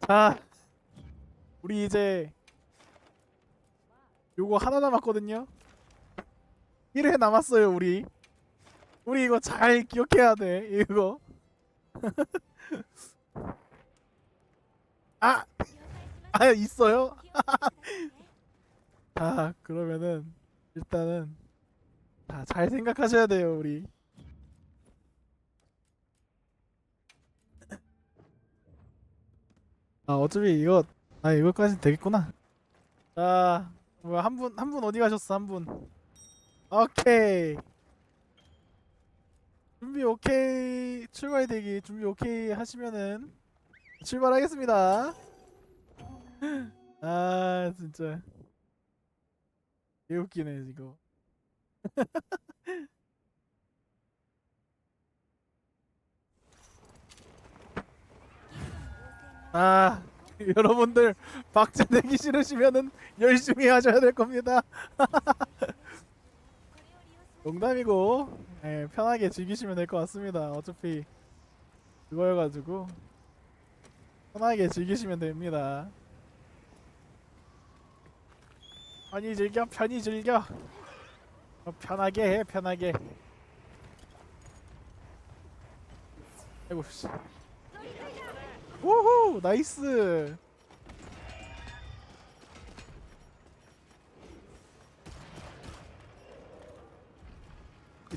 자, 우리 이제 요거 하나 남았거든요. 1회 남았어요, 우리. 우리 이거 잘 기억해야 돼. 이거. 아, 아 있어요? 자, 그러면은 일단은 자, 잘 생각하셔야 돼요, 우리. 아, 어차피 이거 아, 이거까지 되겠구나. 자, 뭐야 한 분 한 분 어디 가셨어? 한 분. 오케이. 준비 오케이. 출발 대기 준비 오케이 하시면은 출발하겠습니다. 아, 진짜. 개 웃기네, 이거. 아, 여러분들 박제 내기 싫으시면은 열심히 하셔야 될 겁니다. 농담이고 예, 편하게 즐기시면 될 것 같습니다. 어차피 그거여가지고 편하게 즐기시면 됩니다. 편히 즐겨, 편히 즐겨. 어, 편하게 해, 편하게. 아이고 씨. 우후, 나이스.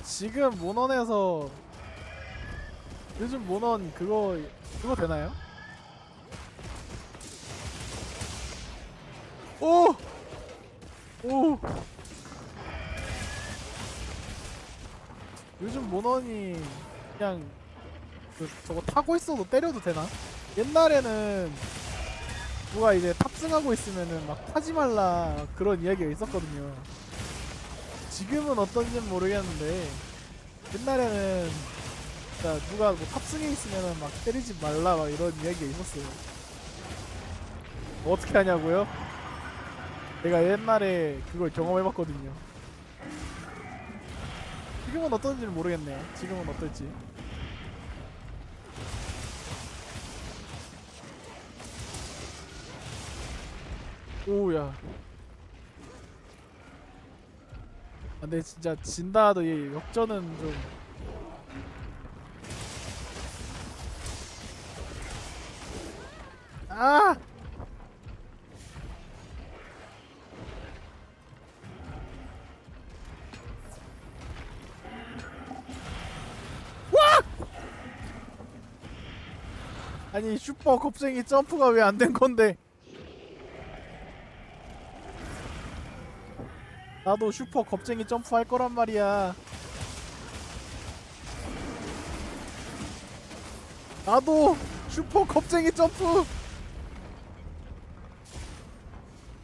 지금 모넌에서 요즘 모넌 그거 그거 되나요? 오! 오! 요즘 모넌이 그냥 그 저거 타고 있어도 때려도 되나? 옛날에는 누가 이제 탑승하고 있으면은 막 타지 말라 그런 이야기가 있었거든요. 지금은 어떤지는 모르겠는데 옛날에는 누가 뭐 탑승해 있으면은 막 때리지 말라 막 이런 이야기가 있었어요. 어떻게 하냐고요? 내가 옛날에 그걸 경험해봤거든요. 지금은 어떤지는 모르겠네요. 지금은 어떨지. 오야. 아, 근데 진짜 진다 하도 이 역전은 좀 아! 와! 아니 슈퍼 겁쟁이 점프가 왜 안 된 건데? 나도 슈퍼 겁쟁이 점프할 거란 말이야. 나도 슈퍼 겁쟁이 점프.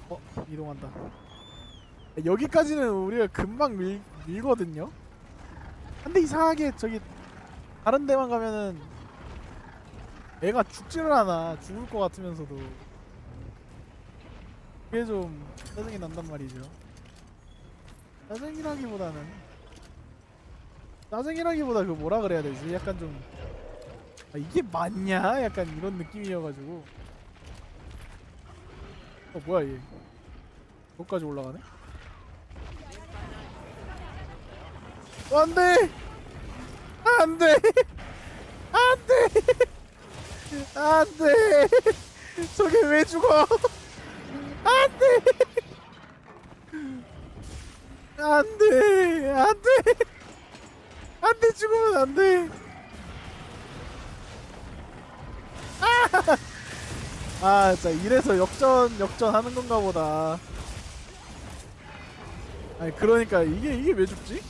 어 이동한다. 여기까지는 우리가 금방 밀, 밀거든요. 근데 이상하게 저기 다른 데만 가면은 애가 죽지를 않아. 죽을 것 같으면서도 그게 좀 짜증이 난단 말이죠. 짜증이라기보다는 짜증이라기보다 그 뭐라 그래야 되지? 약간 좀 아, 이게 맞냐? 약간 이런 느낌이어가지고 어 뭐야 얘 거기까지 올라가네? 어, 안돼! 안돼! 안돼! 안돼! 저게 왜 죽어? 안돼! 안돼 안돼. 안돼 죽으면 안돼. 아! 진짜 이래서 역전 역전 하는 건가 보다. 아니 그러니까 이게 이게 왜 죽지?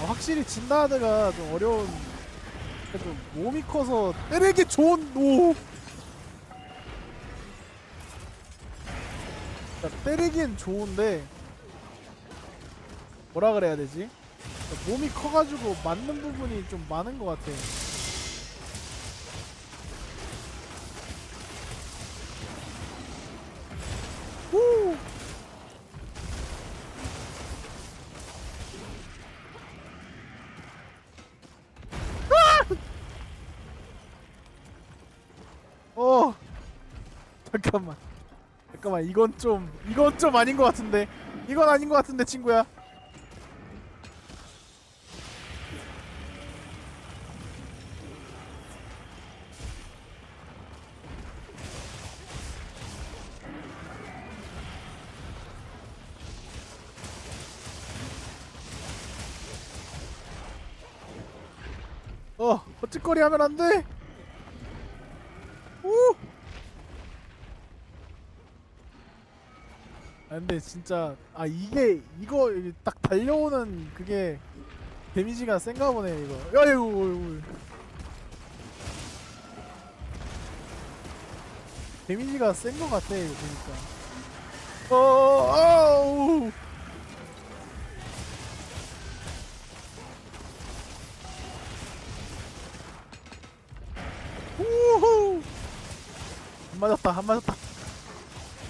아, 확실히 진다드가 좀 어려운 그래도 몸이 커서 때리기 좋은 오. 그러니까 때리긴 좋은데 뭐라 그래야 되지? 그러니까 몸이 커가지고 맞는 부분이 좀 많은 것 같아. 후. 잠깐만 잠깐만 이건 좀 이건 좀 아닌 것 같은데. 이건 아닌 것 같은데 친구야. 어 헛짓거리 하면 안 돼 우 아 근데 진짜 아 이게 이거 딱 달려오는 그게 데미지가 센가 보네 이거. 야이고 어이구. 데미지가 센거 같아 이거 보니까. 어 아우 우후. 안 맞았다 안 맞았다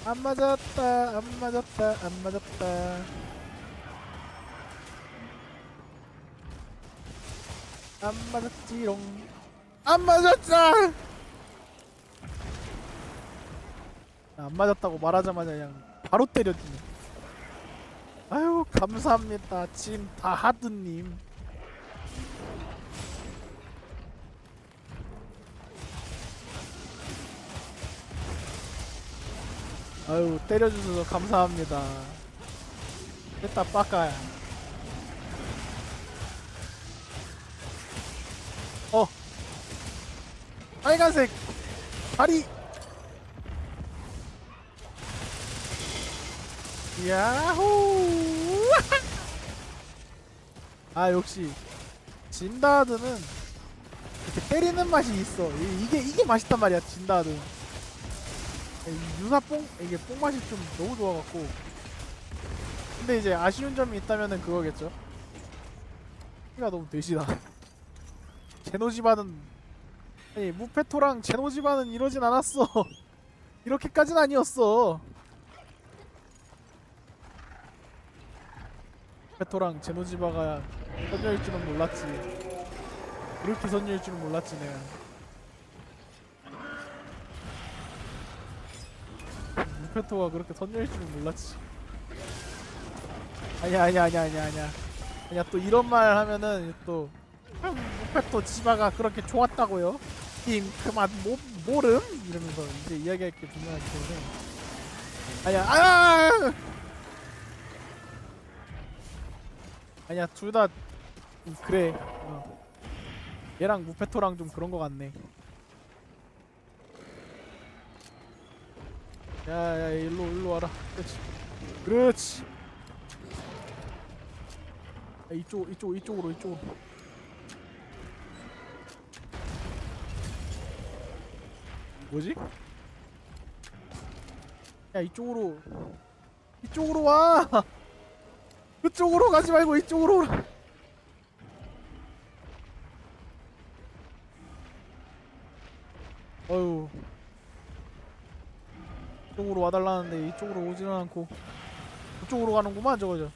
안 맞았다 안 맞았다 안 맞았다. 안 맞았지롱. 안 맞았다! 안 맞았다고 말하자마자 그냥 바로 때려주네. 아유 감사합니다. 진 다하드님 아유 때려주셔서 감사합니다. 됐다 빠까야. 어. 빨간색 다리. 야호! 아 역시 진다드는 이렇게 때리는 맛이 있어. 이- 이게 이게 맛있단 말이야 진다드 이 유사 뽕 이게 뽕 맛이 좀 너무 좋아갖고. 근데 이제 아쉬운 점이 있다면은 그거겠죠. 키가 너무 되시다. 제노지바는 아니 무페토랑 제노지바는 이러진 않았어. 이렇게까지는 아니었어. 페토랑 제노지바가 선녀일 줄은 몰랐지. 이렇게 선녀일 줄은 몰랐지 내가 무페토가 그렇게 선녀일 줄은 몰랐지. 아니야 아니야 아니야 아니야 아니야. 아니야 또 이런 말 하면은 또 음, 무페토 지바가 그렇게 좋았다고요? 님 그만 모, 모름? 이러면서 이제 이야기할 게 분명하기 때문에 아니야 아! 아니야 둘 다 그래. 어. 얘랑 무페토랑 좀 그런 거 같네 야야 일로 일로 와라. 그렇지. 그렇지. 야, 이쪽 이쪽 이쪽으로 이쪽으로. 뭐지? 야 이쪽으로. 이쪽으로 와! 그쪽으로 가지 말고 이쪽으로 오라. 어휴 이쪽으로 와달라는데 이쪽으로 오지는 않고 그쪽으로 가는구만 저거 저.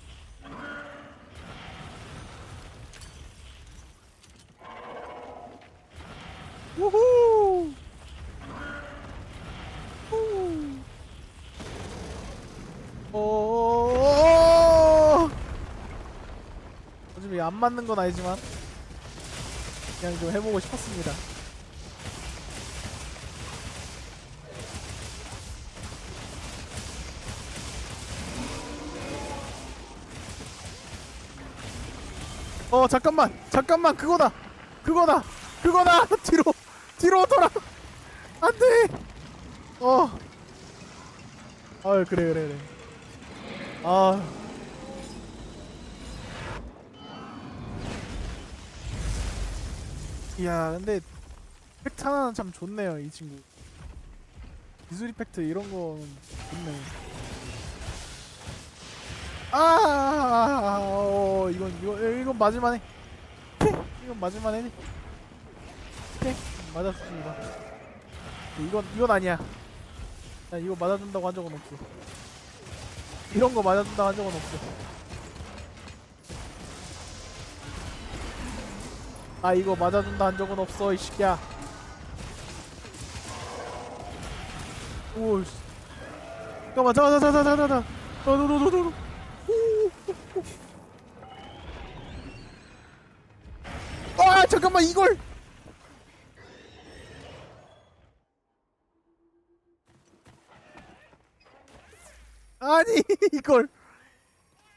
우후! 후. 어! 어차피 안 맞는 건 아니지만 그냥 좀 해보고 싶었습니다 어 잠깐만. 잠깐만. 그거다. 그거다. 그거다. 뒤로. 뒤로 돌아. 안돼. 어. 아유 그래 그래 그래. 아. 이야 근데 팩트 하나는 참 좋네요 이 친구. 기술 이펙트 이런 거는 좋네 아 어, 이건 이거 이건 맞을만해 이건 네 맞았습니다 이건 이건 아니야. 나 이거 맞아준다고 한 적은 없어. 이런 거 맞아준다고 한 적은 없어. 아 이거 맞아준다 한 적은 없어 이 새끼야. 오 씨. 잠깐만 잠깐만 잠깐만 잠깐만 잠깐만 이걸! 아니 이걸.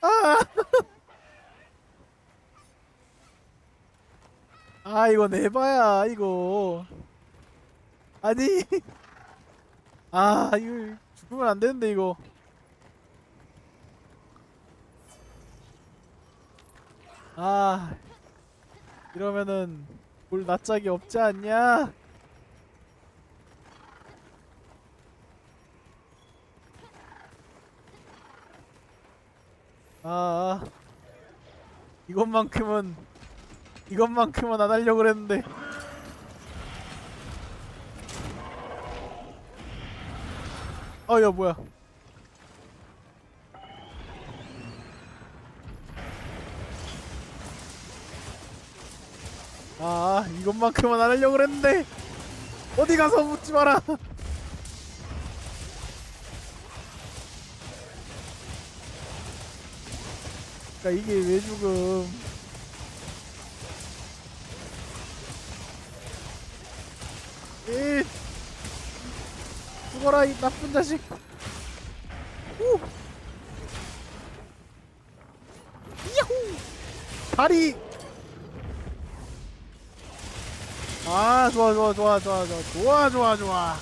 아. 아 이거 내봐야 이거. 아니. 아 이거 죽으면 안 되는데 이거. 아 이러면은 볼 낯짝이 없지 않냐? 아 이것만큼은 이것만큼은 안 하려고 그랬는데. 어야 뭐야 아 이것만큼은 안 하려고 그랬는데. 어디 가서 묻지 마라. 그니까 이게 왜 죽음? 이 죽어라 이 나쁜 자식. 우 야호. 다리 아 좋아 좋아 좋아 좋아 좋아. 좋아 좋아 좋아.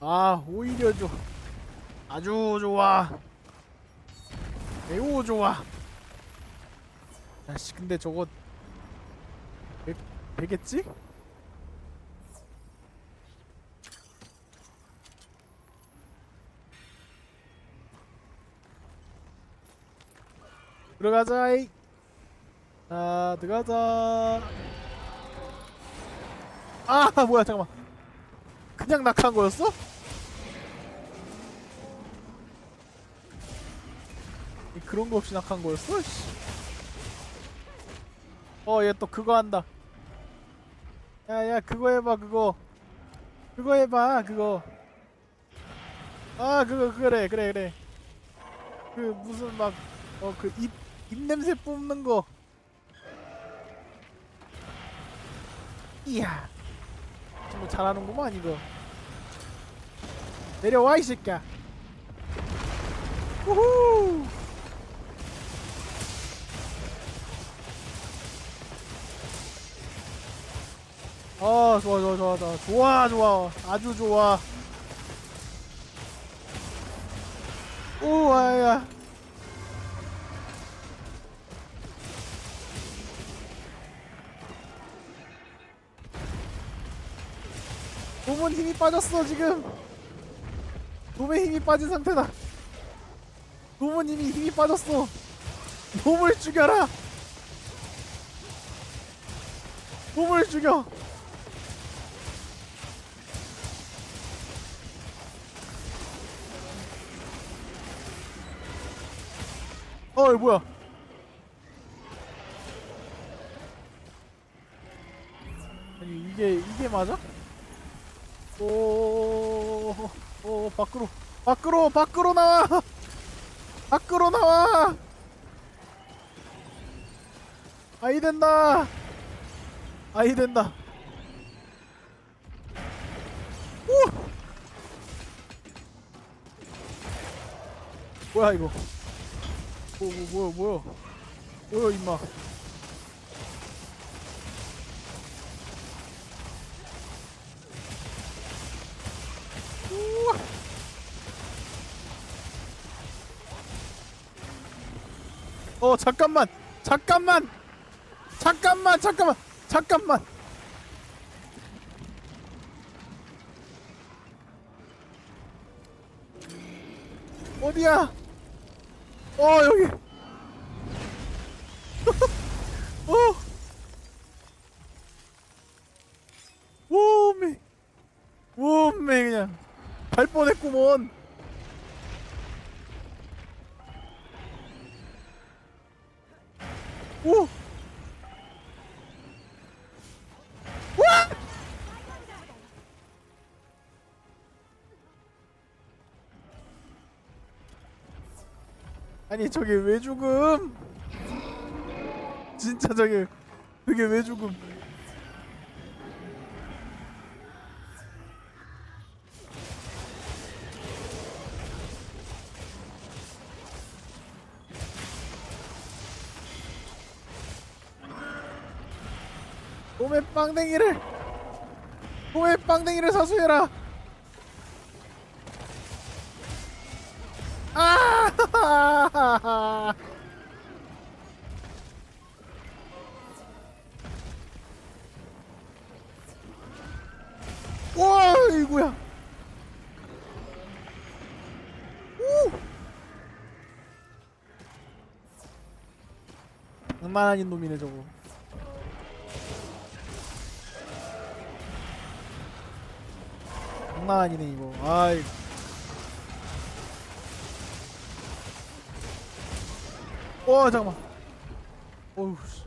아 오히려 좋아 아주 좋아. 매우 좋아. 야씨 근데 저거 되, 되겠지? 들어가자 이. 자 들어가자. 아 뭐야 잠깐만. 그냥 낙한 거였어? 이 그런 거 없이 낙한 거였어? 어얘 또 그거 한다. 야 야 그거 해봐 그거. 그거 해봐 그거. 아 그거 그래 그래 그래. 그 무슨 막 어 그 입 입냄새 뿜는 거. 이야. 정말 잘하는구만 이거. 내려와 이 새끼야. 우후. 아 좋아 좋아 좋아 좋아. 좋아 좋아. 아주 좋아. 오 아야 몸은 힘이 빠졌어 지금. 몸에 힘이 빠진 상태다. 몸은 이미 힘이 빠졌어. 몸을 죽여라. 몸을 죽여. 어 이거 뭐야? 아니 이게 이게 맞아? 오, 오, 밖으로, 밖으로, 밖으로 나와! 밖으로 나와! 아이 된다! 아이 된다! 오! 뭐야 이거? 뭐, 뭐, 뭐야, 뭐야? 뭐야 임마? 어 잠깐만. 잠깐만. 잠깐만 잠깐만. 잠깐만. 어디야? 어 여기 아니 저게 왜 죽음? 진짜 저게 저게 왜 죽음? 놈의 빵댕이를 놈의 빵댕이를 사수해라 와 이거야. 오! 장난 아닌 놈이네 저거. 장난 아니네 이거. 아이. 와 잠깐만. 어우 씨.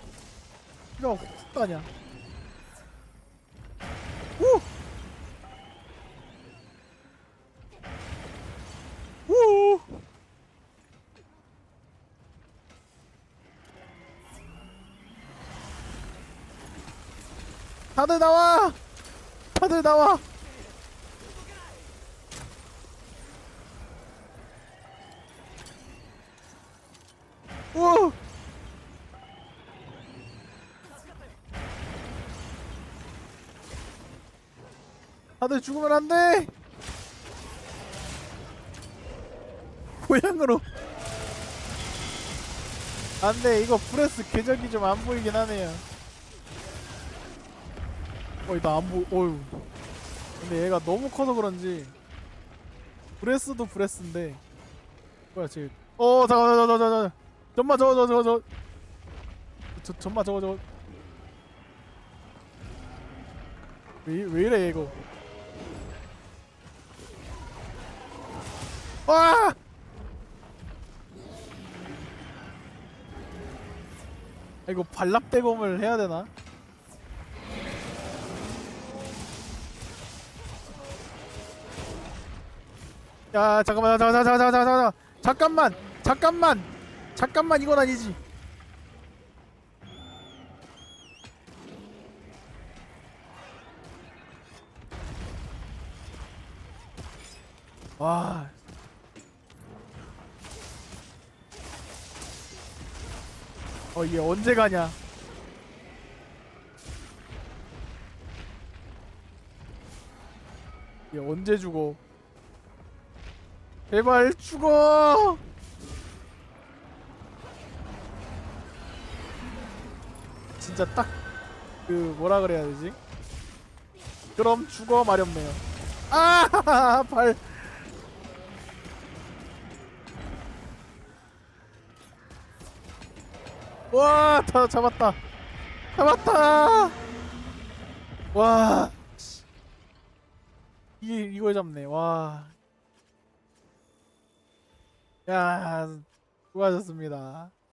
피가 훅 가냐 오! 오! 다들 나와! 다들 나와! 오! 다들 죽으면 안 돼! 고향으로 안돼 이거 브레스 궤적이 좀 안 보이긴 하네요 어이 나안 보.. 어휴. 근데 얘가 너무 커서 그런지 브레스도 브레스인데 뭐야 쟤.. 어 잠깐만 잠깐만 잠깐만 잠깐만. 저거 저거 저거 저거. 저 잠깐만 저거 저거. 왜, 이- 왜 이래 이거? 와! 아, 이거 발랍대검을 해야 되나? 야 잠깐만 잠깐만 잠깐만 잠깐만 잠깐만 잠깐만 잠깐만 이건 아니지 와 어, 얘 언제 가냐? 얘 언제 죽어? 제발 죽어! 진짜 딱 그 뭐라 그래야 되지? 그럼 죽어 마렵네요. 아, 발. 와, 다 잡았다. 잡았다. 와. 씨. 이게 이걸 잡네. 와. 야, 수고하셨습니다.